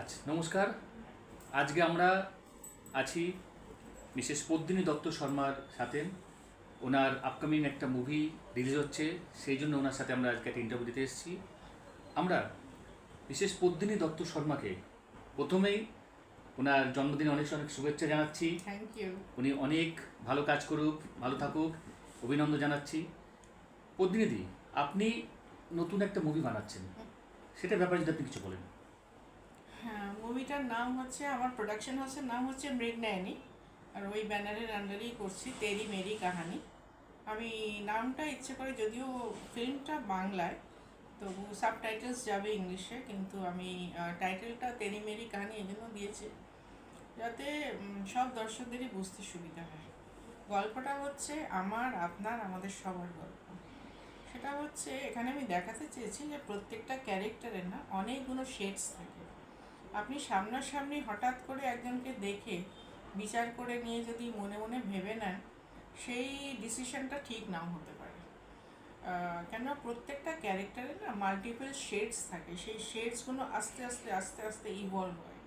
আচ্ছা নমস্কার। আজকে আমরা আছি মিসেস পদ্মিনী দত্ত শর্মার সাথে। ওনার আপকামিং একটা মুভি রিলিজ হচ্ছে সেই জন্য ওনার সাথে আমরা আজকে একটা ইন্টারভিউ দিতে এসেছি। আমরা মিসেস পদ্মিনী দত্ত শর্মাকে প্রথমেই ওনার জন্মদিনে অনেক অনেক শুভেচ্ছা জানাচ্ছি। থ্যাংক ইউ উনি অনেক ভালো কাজ করুক ভালো থাকুক অভিনন্দন জানাচ্ছি। পদ্মিনীদি আপনি নতুন একটা মুভি বানাচ্ছেন। সেটার ব্যাপারে যদি আপনি কিছু বলেন। হ্যাঁ মুভিটার নাম হচ্ছে, আমার প্রোডাকশন হাউসের নাম হচ্ছে মৃগনয়নী আর ওই ব্যানারের আন্ডারেই করছি, তেরি মেরি কাহানি। আমি নামটা ইচ্ছে করে, যদিও ফিল্মটা বাংলায়, তবু সাব টাইটেলস যাবে ইংলিশে, কিন্তু আমি টাইটেলটা তেরি মেরি কাহানি এই জন্য দিয়েছি। যাতে সব দর্শকদেরই বুঝতে সুবিধা হয়। গল্পটা হচ্ছে আমার, আপনার, আমাদের সবার গল্প। সেটা হচ্ছে, এখানে আমি দেখাতে চেয়েছি যে প্রত্যেকটা ক্যারেক্টারের না অনেকগুলো শেডস থাকে। আপনি সামনাসামনি হঠাৎ করে একজনকে দেখে বিচার করে নিয়ে যদি মনে মনে ভেবে নেন, সেই ডিসিশনটা ঠিক নাও হতে পারে। কেননা প্রত্যেকটা ক্যারেক্টারের না মাল্টিপল শেডস থাকে। সেই শেডসগুলো আস্তে আস্তে আস্তে আস্তে ইভলভ হয়।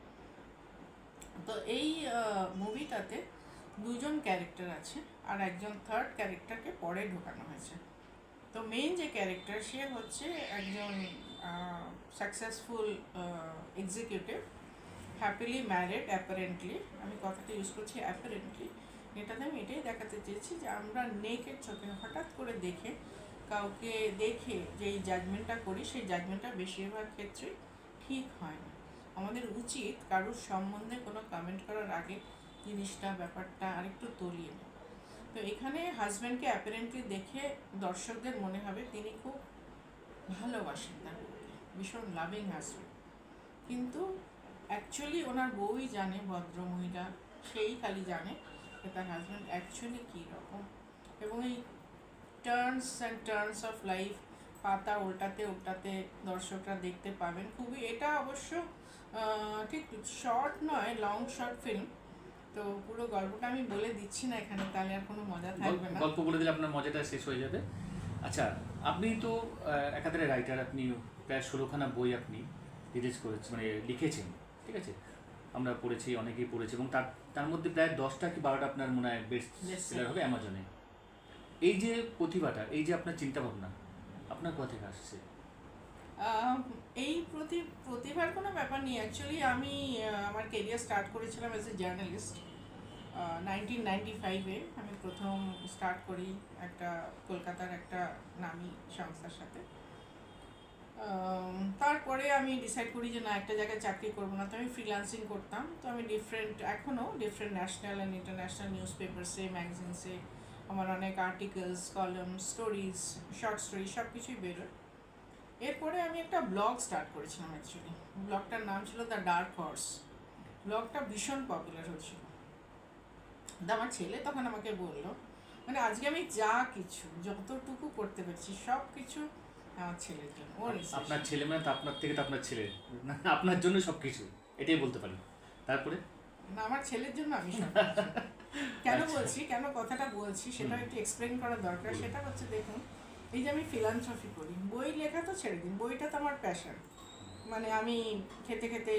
তো এই মুভিটাতে দুজন ক্যারেক্টার আছে আর একজন থার্ড ক্যারেক্টারকে পরে ঢোকানো হয়েছে। তো মেইন যে ক্যারেক্টার সে হচ্ছে একজন successful executive happily married apparently আমি কথাটা ইউজ করছি অ্যাপারেন্টলি এটাতে আমি এটাই দেখাতে চেয়েছি যে আমরা নেকের চোখে হঠাৎ করে দেখে, কাউকে দেখে যেই জাজমেন্টটা করি, সেই জাজমেন্টটা বেশিরভাগ ক্ষেত্রে ঠিক হয় না। আমাদের উচিত কারোর সম্বন্ধে কোনো কমেন্ট করার আগে জিনিসটা, ব্যাপারটা আরেকটু তলিয়ে নেওয়া। তো এখানে হাজব্যান্ডকে অ্যাপারেন্টলি দেখে দর্শকদের মনে হবে তিনি খুব ভালোবাসেন তার। ভীষণ লাভিং হাজব্যান্ড কিন্তু অ্যাকচুয়ালি ওনার বউই জানে ভদ্র মহিলা সেই খালি জানে যে তার হাজব্যান্ড অ্যাকচুয়ালি কী রকম। এবং এই turns and turns of life পাতা উল্টাতে উল্টাতে দর্শকরা দেখতে পাবেন। খুবই এটা অবশ্য ঠিক শর্ট নয় লং শর্ট ফিল্ম তো পুরো গল্পটা আমি বলে দিচ্ছি না এখানে তাহলে আর কোনো মজা থাকবে না। গল্প বলে দিলে আপনার মজাটা শেষ হয়ে যাবে। আচ্ছা আপনি তো একাধারে রাইটার আপনি প্রায় ষোলোখানা বই আপনি রিলিজ করেছেন মানে লিখেছেন, ঠিক আছে? আমরা পড়েছি, অনেকেই পড়েছি, এবং তার তার মধ্যে প্রায় দশটা কি বারোটা আপনার মনে হয় বেস্ট সেলার হবে অ্যামাজনে এই যে প্রতিভাটা, এই যে আপনার চিন্তা ভাবনা আপনার কোথা থেকে আসছে? এই প্রতি, প্রতিভার কোনো ব্যাপার নেই। অ্যাকচুয়ালি আমি আমার কেরিয়ার স্টার্ট করেছিলাম as a journalist nineteen ninety ফাইভে আমি প্রথম স্টার্ট করি একটা, কলকাতার একটা নামি সংস্থার সাথে। তারপরে আমি ডিসাইড করি যে না, একটা জায়গায় চাকরি করব না, তো আমি ফ্রিল্যান্সিং করতাম। তো আমি ডিফারেন্ট এখনও different national and international news পেপারসে ম্যাগাজিনসে আমার অনেক আর্টিকেলস কলম স্টোরিজ শর্ট স্টোরি সব কিছুই বেরোয়। এরপরে আমি একটা ব্লগ স্টার্ট করেছিলাম অ্যাকচুয়ালি ব্লগটার নাম ছিল দ্য ডার্ক হর্স ব্লগটা ভীষণ পপুলার হয়েছিল আমার ছেলে তখন আমাকে বলল মানে আজকে আমি যা কিছু, যতটুকু করতে পেরেছি সব কিছু আমার ছেলের জন্য। ওর আপনার ছেলে মানে তো আপনার থেকে তো আপনার ছেলে আপনার জন্য সব কিছু এটাই বলতে পারি। তারপরে? না আমার ছেলের জন্য আমি কেন আচ্ছা। বলছি কেন কথাটা বলছি সেটা একটু এক্সপ্লেন করা দরকার। সেটা হচ্ছে দেখুন এই যে আমি ফিলান্থ্রফি করি বই লেখা তো ছেড়ে দিন বইটা তো আমার প্যাশন মানে আমি খেতে খেতে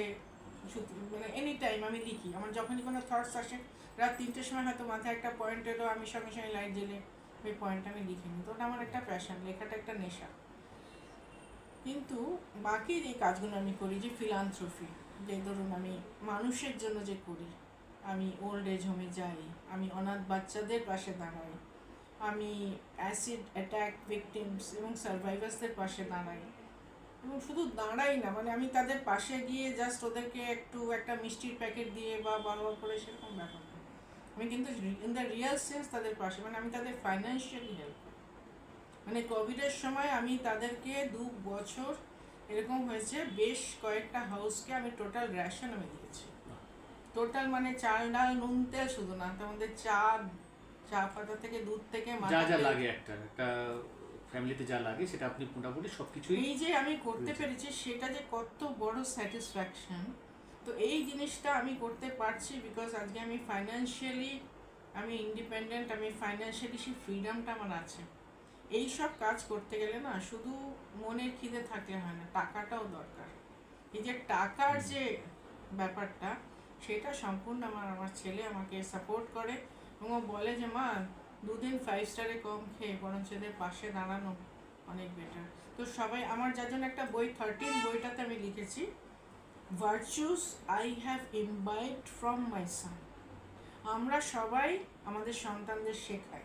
মানে এনি টাইম আমি লিখি আমার যখনই কোনো থটস আসে রাত তিনটের সময় হয়তো মাথায় একটা পয়েন্ট এলো আমি সঙ্গে সঙ্গে লাইট জ্বেলে ওই পয়েন্টটা আমি লিখে নিই। তো ওটা আমার একটা প্যাশন লেখাটা একটা নেশা। কিন্তু বাকি যে কাজগুলো আমি করি, যে ফিলান্থ্রফি যে ধরুন আমি মানুষের জন্য যে করি, আমি ওল্ড এজ হোমে যাই, আমি অনাথ বাচ্চাদের পাশে দাঁড়াই, আমি অ্যাসিড অ্যাটাক ভিকটিমস এবং সার্ভাইভার্সদের পাশে দাঁড়াই, এবং শুধু দাঁড়াই না মানে আমি তাদের পাশে গিয়ে জাস্ট ওদেরকে একটু একটা মিষ্টির প্যাকেট দিয়ে বা বাবা করে সেরকম ব্যাপার আমি কিন্তু ইন দ্য রিয়েল সেন্স তাদের পাশে মানে আমি তাদের ফাইন্যান্সিয়ালি হেল্প মানে কোভিডের সময় আমি তাদেরকে দু বছর এরকম হয়েছে বেশ কয়েকটা হাউসকে আমি টোটাল রেশন আমি দিয়েছি। টোটাল মানে চাল ডাল নুন তেল শুধু না তার মধ্যে চা চা পাতা থেকে দুধ থেকে যা যা লাগে একটা একটা ফ্যামিলিতে যা লাগে সেটা আপনি মোটামুটি সব কিছুই এই যে আমি করতে পেরেছি সেটা যে কত বড় স্যাটিসফ্যাকশন তো এই জিনিসটা আমি করতে পারছি বিকজ আজকে আমি ফাইন্যান্সিয়ালি আমি ইন্ডিপেন্ডেন্ট আমি ফাইন্যান্সিয়ালি সেই ফ্রিডমটা আমার আছে। এই সব কাজ করতে গেলে না শুধু মনের খিদে থাকলে হয় না টাকাটাও দরকার। এই যে টাকার যে ব্যাপারটা সেটা সম্পূর্ণ আমার আমার ছেলে আমাকে সাপোর্ট করে এবং ও বলে যে মা দুদিন ফাইভ স্টারে কম খেয়ে বরঞ্চ এদের পাশে দাঁড়ানো অনেক বেটার তো সবাই আমার যার জন্য একটা বই থার্টিন বইটাতে আমি লিখেছি virtues I have invite from my son আমরা সবাই আমাদের সন্তানদের শেখাই।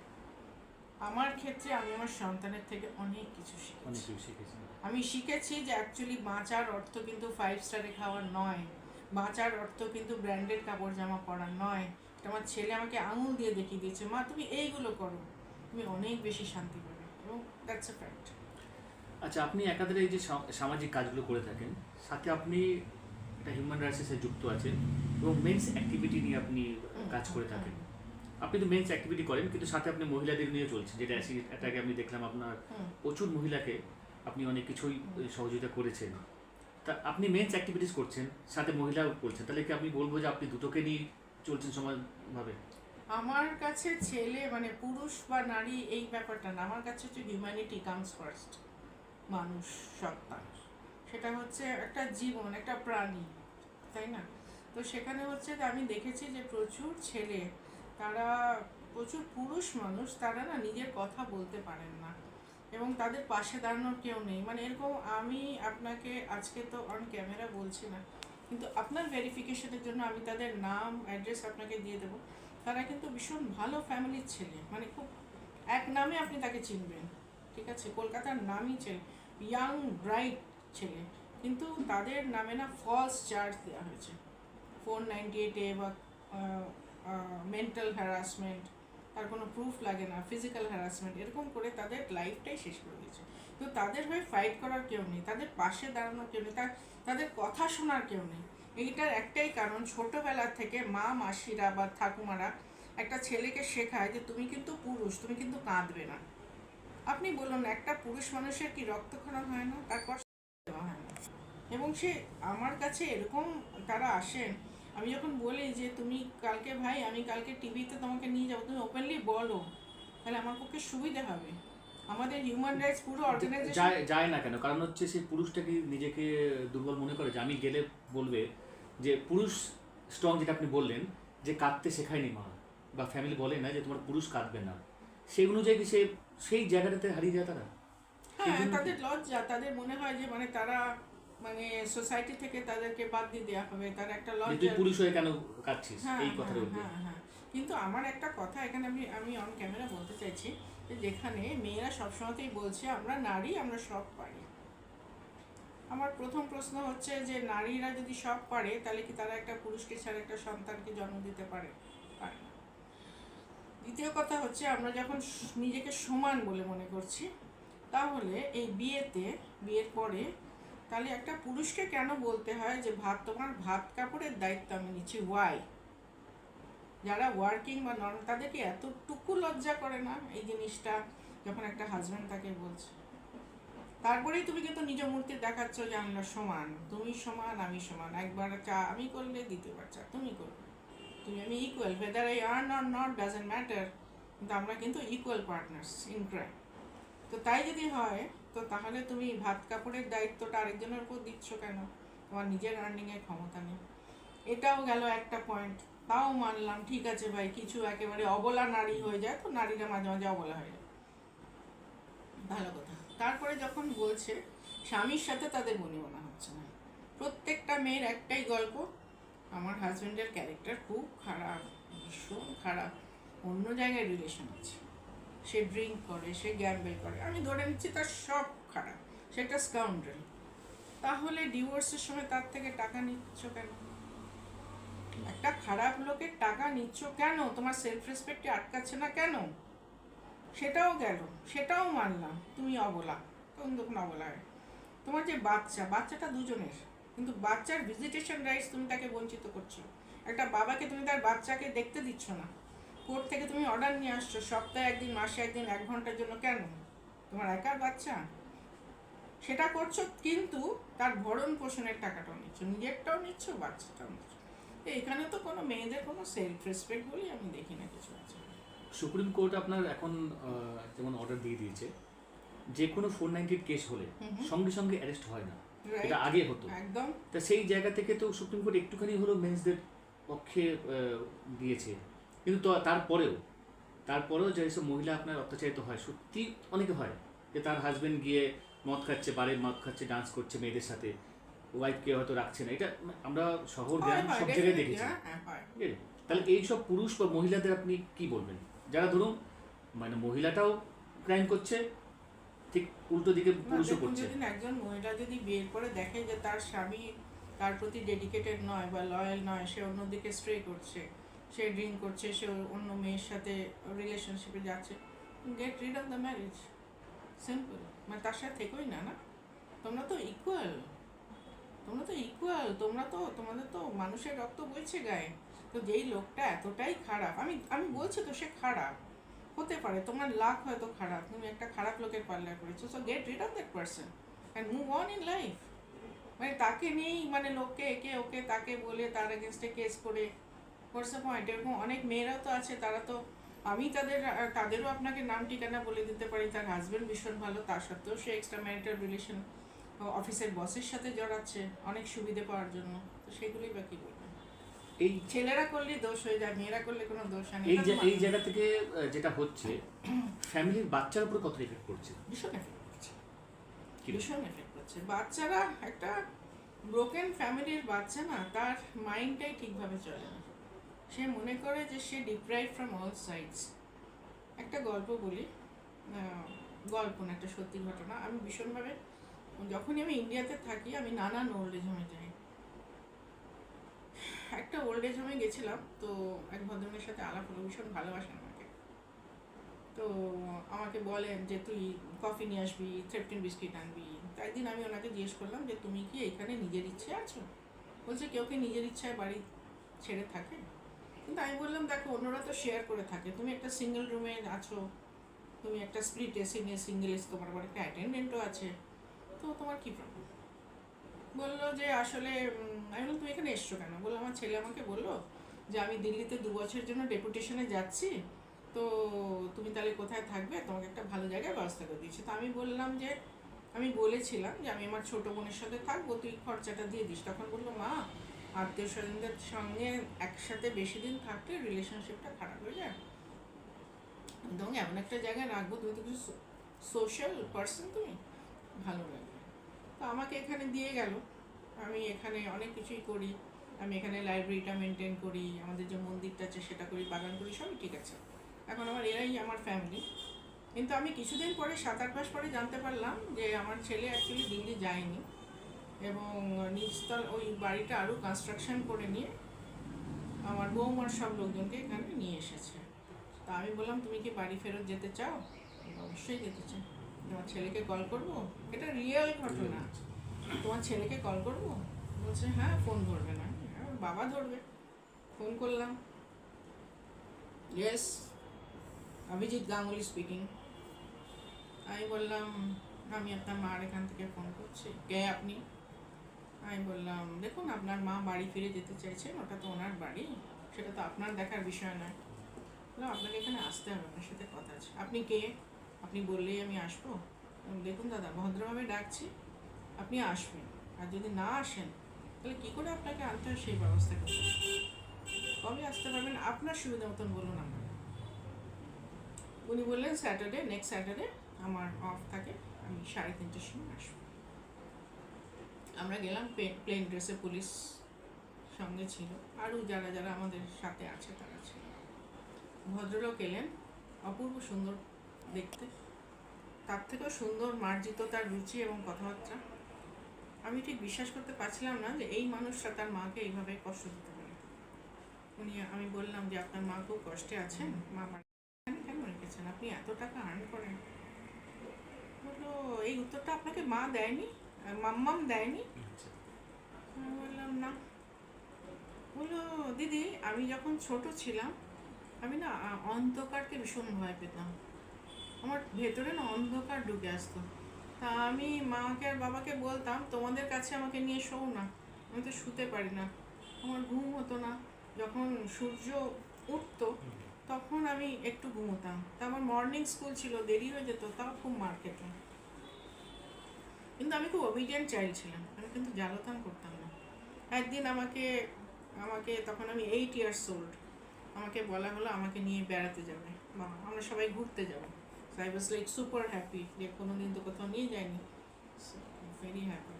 আমার ক্ষেত্রে আমি আমার সন্তানের থেকে অনেক কিছু অনেক শিখেছি কিছু শিখেছেন আমি শিখেছি যে অ্যাকচুয়ালি বাঁচার অর্থ কিন্তু ফাইভ স্টারে খাওয়া নয়। বাঁচার অর্থ কিন্তু ব্র্যান্ডেড কাপড় জামা পরা নয়। আমার ছেলে আমাকে আঙুল দিয়ে দেখিয়ে দিয়েছে মা তুমি এইগুলো করো। তুমি অনেক বেশি শান্তি পাবে। এবং দ্যাটস এ ফ্যাক্ট আচ্ছা আপনি একাধারে এই যে সামাজিক কাজগুলো করে থাকেন সাথে আপনি একটা হিউম্যান রাইটসের যুক্ত আছেন এবং মেন্স অ্যাক্টিভিটি নিয়ে আপনি কাজ করে থাকেন। আপনি তো মেন্স অ্যাক্টিভিটি করেন কিন্তু সাথে আপনি মহিলাদের নিয়ে চলছেন যেটা অ্যাসিড অ্যাটাকে আমি দেখলাম আপনার প্রচুর মহিলাকে আপনি অনেক কিছুই সহযোগিতা করেছেন। তা আপনি মেন্স অ্যাক্টিভিটিস করছেন সাথে মহিলাও করছেন তাহলে কি আমি বলব যে আপনি দুটোকে নিয়ে চলছেন সমানভাবে আমার কাছে ছেলে মানে পুরুষ বা নারী এই ব্যাপারটা না আমার কাছে হচ্ছে হিউম্যানিটি কামস ফার্স্ট মানুষ সত্তা সেটা হচ্ছে একটা জীবন একটা প্রাণী তাই না? তো সেখানে হচ্ছে যে আমি দেখেছি যে প্রচুর ছেলে তারা প্রচুর পুরুষ মানুষ, তারা না নিজের কথা বলতে পারেন না। এবং তাদের পাশে দাঁড়ানোর কেউ নেই। মানে এরকম আমি আপনাকে আজকে তো অন ক্যামেরা বলছি না, কিন্তু আপনার ভেরিফিকেশনের জন্য আমি তাদের নাম অ্যাড্রেস আপনাকে দিয়ে দেবো। তারা কিন্তু ভীষণ ভালো ফ্যামিলির ছেলে। মানে খুব এক নামে আপনি তাকে চিনবেন, ঠিক আছে? কলকাতার নামই ছেলে ইয়াং ব্রাইট ছেলে। কিন্তু তাদের নামে না ফলস চার্জ দেওয়া হয়েছে। ফোর নাইনটি এইটে বা মেন্টাল হ্যারাসমেন্ট তার কোনো প্রুফ লাগে না ফিজিক্যাল হ্যারাসমেন্ট এরকম করে তাদের লাইফটাই শেষ করে দিয়েছে। তো তাদের হয়ে ফাইট করার কেউ নেই, তাদের পাশে দাঁড়ানোর কেউ নেই তাদের কথা শোনার কেউ নেই। এইটার একটাই কারণ, ছোটবেলা থেকে মা, মাসিরা বা ঠাকুমারা একটা ছেলেকে শেখায় যে তুমি কিন্তু পুরুষ, তুমি কিন্তু কাঁদবে না। আপনি বলুন, একটা পুরুষ মানুষের কি রক্তক্ষরণ হয় না? তার কষ্ট দেওয়া হয় না এবং সে আমার কাছে এরকম তারা আসেন আমি যখন বলি যে তুমি কালকে ভাই আমি কালকে টিভিতে তোমাকে নিয়ে যাব তুমি ওপেনলি বলো। তাহলে আমার পক্ষে সুবিধা হবে। আমাদের হিউম্যান রাইটস পুরো অর্গানাইজেশন যায় যায় না কেন? কারণ হচ্ছে সে পুরুষটাকে নিজেকে দুর্বল মনে করে যে আমি গেলে বলবে যে পুরুষ স্ট্রং যেটা আপনি বললেন যে কাঁদতে শেখায়নি মা। বা ফ্যামিলি বলে না যে তোমার পুরুষ কাঁদবে না। সেই অনুযায়ী কি সে সেই জায়গাটাতে হারিয়ে যায় তারা? হ্যাঁ সেই তাদের লজ্জা তাদের মনে হয় যে মানে তারা মানে সোসাইটি থেকে তাদেরকে বাদ দিয়ে দেওয়া হবে। তার একটা যে তুই লজ্জা। পুরুষ হয়ে কেন কাঁদছিস হ্যাঁ এই হ্যাঁ, বলবে? হ্যাঁ হ্যাঁ। কিন্তু আমার একটা কথা এখানে আমি আমি অন ক্যামেরা বলতে চাইছি যে যেখানে মেয়েরা সবসময়তেই বলছে আমরা নারী আমরা সব পারি। আমার প্রথম প্রশ্ন হচ্ছে যে নারীরা যদি সব পারে তাহলে কি তারা একটা পুরুষকে ছাড়া একটা সন্তানকে জন্ম দিতে পারে? পারে না। দ্বিতীয় কথা হচ্ছে আমরা যখন নিজেকে সমান বলে মনে করছি তাহলে এই বিয়েতে বিয়ের পরে তাহলে একটা পুরুষকে কেন বলতে হয় যে ভাত, তোমার ভাত কাপড়ের দায়িত্ব আমি নিচ্ছি? ওয়াই যারা ওয়ার্কিং বা নন তাদেরকে এতটুকু লজ্জা করে না এই জিনিসটা, যখন একটা হাজব্যান্ড তাকে বলছে? তারপরেই তুমি কিন্তু নিজ মূর্তি দেখাচ্ছ যে আমরা সমান। তুমি সমান, আমি সমান। একবার চা, আমি করলে, দ্বিতীয়বার চা, তুমি করবে। তুমি আমি equal whether I earn or not doesn't matter কিন্তু আমরা কিন্তু ইকুয়াল পার্টনার্স ইন ক্রাইম তো তাই যদি হয় তো তাহলে তুমি ভাত কাপড়ের দায়িত্বটা আরেকজনের উপর দিচ্ছ কেন? তোমার নিজের আর্নিংয়ের ক্ষমতা নেই। এটাও গেল একটা পয়েন্ট তাও মানলাম, ঠিক আছে ভাই, কিছু একেবারে অবলা নারী হয়ে যায়, তো নারীরা মাঝে মাঝে অবলা হয়ে যায়। ভালো কথা। তারপরে যখন বলছে, স্বামীর সাথে তাদের বনিবনা হচ্ছে না। প্রত্যেকটা মেয়ের একটাই গল্প, আমার হাজবেন্ডের ক্যারেক্টার খুব খারাপ, ভীষণ খারাপ। অন্য জায়গায় রিলেশন আছে। সে ড্রিঙ্ক করে, সে গ্যাম্বেল করে। আমি ধরে নিচ্ছি তার সব খারাপ। সে একটা তাহলে ডিভোর্সের সময় তার থেকে টাকা নিচ্ছ কেন? একটা খারাপ লোকের টাকা নিচ্ছ কেন? তোমার সেলফ রেসপেক্টে আটকাচ্ছে না কেন? সেটাও গেল। সেটাও মানলাম। তুমি অবলা। তখন তখন অবলা তোমার যে বাচ্চা, বাচ্চাটা দুজনের। কিন্তু বাচ্চার ভিজিটেশন রাইটস তুমি তাকে বঞ্চিত করছ। একটা বাবাকে তুমি তার বাচ্চাকে দেখতে দিচ্ছ না। কোর্ট থেকে তুমি অর্ডার নিয়ে আসছো সপ্তাহে একদিন মাসে একদিন এক ঘণ্টার জন্য কেন? তোমার একার বাচ্চা? সেটা করছ কিন্তু তার ভরণ পোষণের টাকাটাও নিচ্ছ নিজেরটাও নিচ্ছ বাচ্চাটাও নিচ্ছ। তো এখানে তো কোনো মেয়েদের কোনো সেলফ রেসপেক্ট বলেই আমি দেখি না কিছু আছে। সুপ্রিম কোর্ট আপনার এখন যেমন অর্ডার দিয়ে দিয়েছে যে কোনো ফোর নাইনটির কেস হলে। সঙ্গে সঙ্গে অ্যারেস্ট হয় না. এটা আগে হতো। একদম। তা সেই জায়গা থেকে তো সুপ্রিম কোর্ট একটুখানি হলো মেন্সদের পক্ষে দিয়েছে। কিন্তু তারপরেও তারপরেও যেসব মহিলা আপনার অত্যাচারিত হয় সত্যি অনেকে হয় যে তার হাজবেন্ড গিয়ে মদ খাচ্ছে বারে মদ খাচ্ছে ডান্স করছে মেয়েদের সাথে ওয়াইফকে হয়তো রাখছে না এটা আমরা শহর গ্রাম সব জায়গায় দেখেছি হ্যাঁ, হ্যাঁ। ঠিক আছে? তাহলে এইসব পুরুষ বা মহিলাদের আপনি কি বলবেন যারা ধরুন মানে মহিলাটাও ক্রাইম করছে ঠিক উল্টো দিকে পুরুষও করছে যদি একজন মহিলা যদি বিয়ের পরে দেখে যে তার স্বামী তার প্রতি ডেডিকেটেড নয় বা লয়াল নয় সে অন্যদিকে স্ট্রে করছে সে ড্রিঙ্ক করছে, সে অন্য মেয়ের সাথে রিলেশনশিপে যাচ্ছে। Get rid of the marriage simple মানে তার সাথে থেকোই না না? তোমরা তো ইকুয়াল তোমরা তো ইকুয়াল তোমরা তো, তোমাদের তো মানুষের রক্ত বইছে গায়ে। তো যেই লোকটা এতটাই খারাপ, আমি আমি বলছি তো সে খারাপ। হতে পারে, তোমার লাক হয়তো খারাপ, তুমি একটা খারাপ লোকের পাল্লা করেছ। So get rid of that person and move on in life মানে তাকে নিয়েই মানে লোককে একে ওকে তাকে বলে তার এগেনস্টে কেস করে হোয়াটস পয়েন্ট এরকম অনেক মেয়েরাও তো আছে তারা তো আমি তাদের তাদেরও আপনাকে নাম ঠিকানা বলে দিতে পারি তার হাজবেন্ড ভীষণ ভালো তা সত্ত্বেও সে এক্সট্রা ম্যারিটাল রিলেশন অফিসের বসের সাথে জড়াচ্ছে অনেক সুবিধে পাওয়ার জন্য তো সেগুলোই বা কি বলবেন এই ছেলেরা করলে দোষ হয়ে যায় মেয়েরা করলে কোনো দোষ হয় এই যে এই জায়গা থেকে যেটা হচ্ছে ফ্যামিলির বাচ্চার উপর কত এফেক্ট করছে ভীষণ এফেক্ট করছে ভীষণ এফেক্ট করছে বাচ্চারা একটা ব্রোকেন ফ্যামিলির বাচ্চা না তার মাইন্ডটাই ঠিকভাবে চলে না। সে মনে করে যে সে ডিপ্রাইভ ফ্রম অল সাইডস একটা গল্প বলি গল্প না, একটা সত্যি ঘটনা। আমি ভীষণভাবে, যখনই আমি ইন্ডিয়াতে থাকি, আমি নানান ওল্ড এজ হোমে যাই। একটা ওল্ড এজ হোমে গেছিলাম, তো এক ভদ্রমের সাথে আলাপ হলো, ভীষণ ভালোবাসেন আমাকে। তো আমাকে বলেন যে, তুই কফি নিয়ে আসবি থ্রেপটিন বিস্কিট আনবি। তাই দিন আমি ওনাকে জিজ্ঞেস করলাম যে, তুমি কি এখানে নিজের ইচ্ছে আছো? বলছে, কেউ কি নিজের ইচ্ছায় বাড়ি ছেড়ে থাকে? কিন্তু আমি বললাম, দেখো, অন্যরা তো শেয়ার করে থাকে। তুমি একটা সিঙ্গেল রুমে আছো, তুমি একটা স্প্লিট এসি নিয়ে সিঙ্গেল এসি তোমার একটা অ্যাটেন্ডেন্টও আছে। তো তোমার কী প্রবলেম বলল যে, আসলে আমি বললাম, তুমি এখানে এসছো কেন? বলল, আমার ছেলে আমাকে বলল যে, আমি দিল্লিতে দু বছরের জন্য ডেপুটেশনে যাচ্ছি। তো তুমি তাহলে কোথায় থাকবে? তোমাকে একটা ভালো জায়গায় ব্যবস্থা করে দিচ্ছি। তো আমি বললাম যে, আমি বলেছিলাম যে, আমি আমার ছোটো বোনের সাথে থাকব, তুই খরচাটা দিয়ে দিস। তখন বলল, মা আত্মীয় স্বজনদের সঙ্গে একসাথে বেশি দিন থাকলে রিলেশনশিপটা খারাপ হয়ে যায়। তোমাকে এমন একটা জায়গায় রাখব, তুমি তো কিছু সোশ্যাল পার্সন তুমি ভালো লাগবে। তো আমাকে এখানে দিয়ে গেল। আমি এখানে অনেক কিছুই করি। আমি এখানে লাইব্রেরিটা মেনটেন করি, আমাদের যে মন্দিরটা আছে সেটা করি, বাগান করি, সবই ঠিক আছে। এখন আমার এরাই আমার ফ্যামিলি কিন্তু আমি কিছুদিন পরে, সাত আট মাস পরে জানতে পারলাম যে আমার ছেলে অ্যাকচুয়ালি দিল্লি যায়নি। এবং নিচতল ওই বাড়িটা আরও কনস্ট্রাকশন করে নিয়ে আমার বৌমার সব লোকজনকে এখানে নিয়ে এসেছে। তা আমি বললাম তুমি কি বাড়ি ফেরত যেতে চাও? অবশ্যই যেতে চাই। তোমার ছেলেকে কল করব? এটা রিয়েল ঘটনা। তোমার ছেলেকে কল করব? বলছে হ্যাঁ ফোন ধরবে না। হ্যাঁ, বাবা ধরবে। ফোন করলাম। ইয়েস অভিজিৎ গাঙ্গুলি স্পিকিং আমি বললাম আমি আপনার মার এখান থেকে ফোন করছি। কে আপনি? আমি বললাম, দেখুন, আপনার মা বাড়ি ফিরে যেতে চাইছেন, ওটা তো ওনার বাড়ি, সেটা তো আপনার দেখার বিষয় নয়। বললাম, আপনাকে এখানে আসতে হবে, আপনার সাথে কথা আছে। আপনি কে? আপনি বললেই আমি আসব? দেখুন দাদা, ভদ্রভাবে ডাকছি, আপনি আসবেন, আর যদি না আসেন, তাহলে কী করে আপনাকে আনতে হয় সেই ব্যবস্থা করতে? কবে আসতে পারবেন? আপনার সুবিধা মতন বলুন আমাকে। উনি বললেন স্যাটারডে নেক্সট স্যাটারডে আমার অফ থাকে, আমি সাড়ে তিনটের সময় আসব। আমরা গেলাম প্লেন ড্রেসে পুলিশ সঙ্গে ছিল। আরও যারা যারা আমাদের সাথে আছে, তারা ছিল। ভদ্রলোক এলেন, অপূর্ব সুন্দর দেখতে। তার থেকেও সুন্দর, মার্জিত তার রুচি এবং কথাবার্তা। আমি ঠিক বিশ্বাস করতে পারছিলাম না যে এই মানুষটা তার মাকে এইভাবে কষ্ট দিতে পারে। উনি, আমি বললাম যে, আপনার মা খুব কষ্টে আছেন? মা কেন? রেখেছেন? আপনি এত টাকা আর্ন করেন? বলল, এই উত্তরটা আপনাকে মা দেয়নি? মাম্মাম দেয়নি? আমি বললাম না। বলল দিদি আমি যখন ছোট ছিলাম আমি না অন্ধকারকে ভীষণ ভয় পেতাম। আমার ভেতরে না অন্ধকার ঢুকে আসতো। তা আমি মাকে আর বাবাকে বলতাম তোমাদের কাছে আমাকে নিয়ে শোও না আমি তো শুতে পারি না। আমার ঘুম হতো না। যখন সূর্য উঠতো তখন আমি একটু ঘুমোতাম। তা আমার মর্নিং স্কুল ছিল দেরি হয়ে যেত তাও খুব মার খেতাম কিন্তু আমি খুব অবিডিয়েন্ট চাইল্ড ছিলাম। আমি কিন্তু জ্বালাতন করতাম না। একদিন আমাকে আমাকে তখন আমি এইট ইয়ার্স ওল্ড আমাকে বলা হলো আমাকে নিয়ে বেড়াতে যাবে। বা আমরা সবাই ঘুরতে যাব। I was like super happy যে কোনো দিন তো কোথাও নিয়ে যায়নি ভেরি হ্যাপি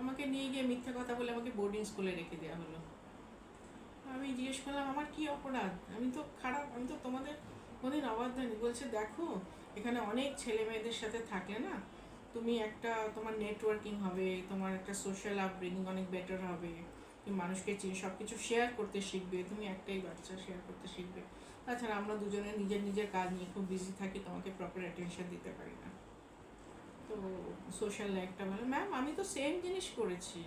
আমাকে নিয়ে গিয়ে মিথ্যা কথা বলে আমাকে বোর্ডিং স্কুলে রেখে দেওয়া হলো। আমি জিজ্ঞেস করলাম, আমার কি অপরাধ? আমি তো খারাপ, আমি তো তোমাদের কোনোদিন অবাধ্য বলছে, দেখো, এখানে অনেক ছেলে মেয়েদের সাথে থাকে না তুমি একটা তোমার নেটওয়ার্কিং হবে, তোমার একটা সোশ্যাল আপব্রিঙ্গিং অনেক বেটার হবে, তুমি মানুষকে চিনি সব কিছু শেয়ার করতে শিখবে, তুমি একটাই বাচ্চা শেয়ার করতে শিখবে। তাছাড়া আমরা দুজনে নিজের নিজের কাজ নিয়ে খুব বিজি থাকি, তোমাকে প্রপার অ্যাটেনশন দিতে পারি না। তো সোশ্যাল লাইফটা ভালো। ম্যাম আমি তো সেম জিনিস করেছি।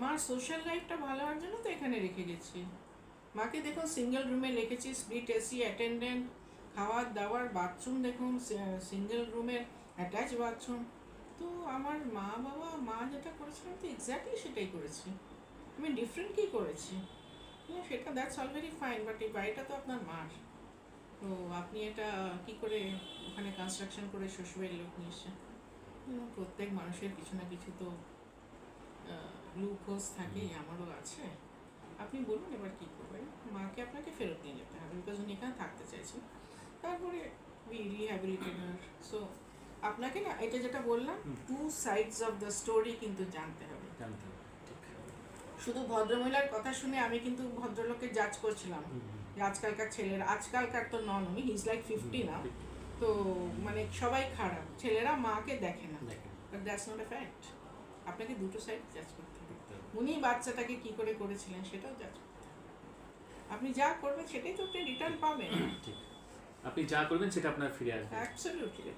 মার সোশ্যাল লাইফটা ভালো হওয়ার জন্য তো এখানে রেখে গেছি। মাকে দেখুন সিঙ্গেল রুমে রেখেছি স্প্লিট এসি অ্যাটেন্ডেন্ট খাওয়ার দাওয়ার বাথরুম দেখুন সিঙ্গেল রুমের অ্যাটাচ বাথরুম তো আমার মা বাবা, মা যেটা করেছিলাম তো এক্স্যাক্টলি সেটাই করেছি। আমি ডিফারেন্ট কী করেছি? হ্যাঁ সেটা that's all very fine but এই বাড়িটা তো আপনার মার। তো আপনি এটা কি করে ওখানে কনস্ট্রাকশন করে শ্বশুরের লোক নিয়ে এসে প্রত্যেক মানুষের কিছু না কিছু তো লুকোস থাকেই, আমারও আছে। আপনি বলুন এবার কী করবেন? মাকে আপনাকে ফেরত নিয়ে যেতে হবে বিকজ উনি এখানে থাকতে চাইছেন। তারপরে উই রিহ্যাবিলিটেটার সো আপনাকে না এটা যেটা বললাম two sides of the story কিন্তু জানতে হবে। জানতে হবে ঠিক। শুধু ভদ্রমহিলার কথা শুনে আমি কিন্তু ভদ্রলোককে জাজ করছিলাম। যে আজকালকার ছেলেরা আজকালকার তো নন উনি হিজ লাইক ফিফটি না তো মানে সবাই খারাপ ছেলেরা মাকে দেখে না। But that's not a fact আপনাকে দুটো সাইড জাজ করতে হবে। উনি বাচ্চাটাকে কি করে করেছিলেন সেটাও জাজ করতে আপনি যা করবেন সেটাই তো আপনি রিটার্ন পাবেন। আপনি যা করবেন সেটা আপনার ফিরে আসবে। অ্যাবসলিউটলি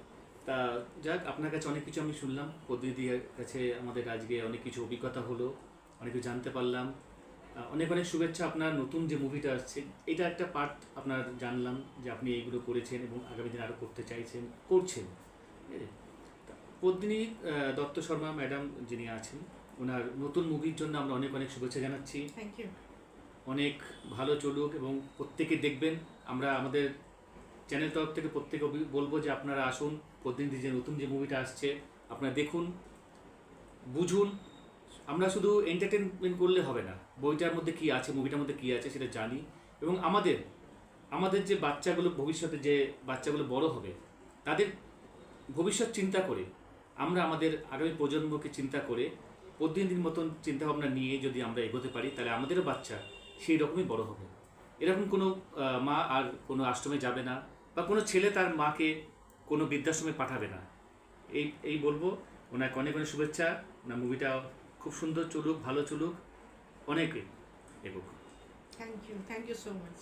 তা যাক আপনার কাছে অনেক কিছু আমি শুনলাম। পদ্ধতির কাছে আমাদের আজকে অনেক কিছু অভিজ্ঞতা হলো অনেক কিছু জানতে পারলাম। অনেক অনেক শুভেচ্ছা আপনার নতুন যে মুভিটা আসছে এটা একটা পার্ট আপনার জানলাম যে আপনি এইগুলো করেছেন এবং আগামী দিন আরও করতে চাইছেন করছেন। পদ্মিনী দত্ত শর্মা ম্যাডাম যিনি আছেন ওনার নতুন মুভির জন্য আমরা অনেক অনেক শুভেচ্ছা জানাচ্ছি। থ্যাংক ইউ অনেক ভালো চলুক এবং প্রত্যেকে দেখবেন। আমরা আমাদের চ্যানেল তরফ থেকে প্রত্যেকে বলব যে আপনারা আসুন প্রতিনিধি যে নতুন যে মুভিটা আসছে, আপনারা দেখুন, বুঝুন। আমরা শুধু এন্টারটেনমেন্ট করলে হবে না, বইটার মধ্যে কি আছে মুভিটার মধ্যে কি আছে সেটা জানি। এবং আমাদের আমাদের যে বাচ্চাগুলো ভবিষ্যতে যে বাচ্চাগুলো বড় হবে, তাদের ভবিষ্যৎ চিন্তা করে, আমরা আমাদের আগামী প্রজন্মকে চিন্তা করে প্রতিনিধির মতন চিন্তাভাবনা নিয়ে যদি আমরা এগোতে পারি, তাহলে আমাদেরও বাচ্চা সেই রকমই বড় হবে। এরকম কোনো মা আর কোনো আশ্রমে যাবে না, বা কোনো ছেলে তার মাকে কোনো বৃদ্ধাশ্রমে পাঠাবে না। এই এই বলব, ওনাকে অনেক অনেক শুভেচ্ছা। ওনার মুভিটা খুব সুন্দর চলুক, ভালো চলুক। অনেকে এগোক। Thank you thank you so much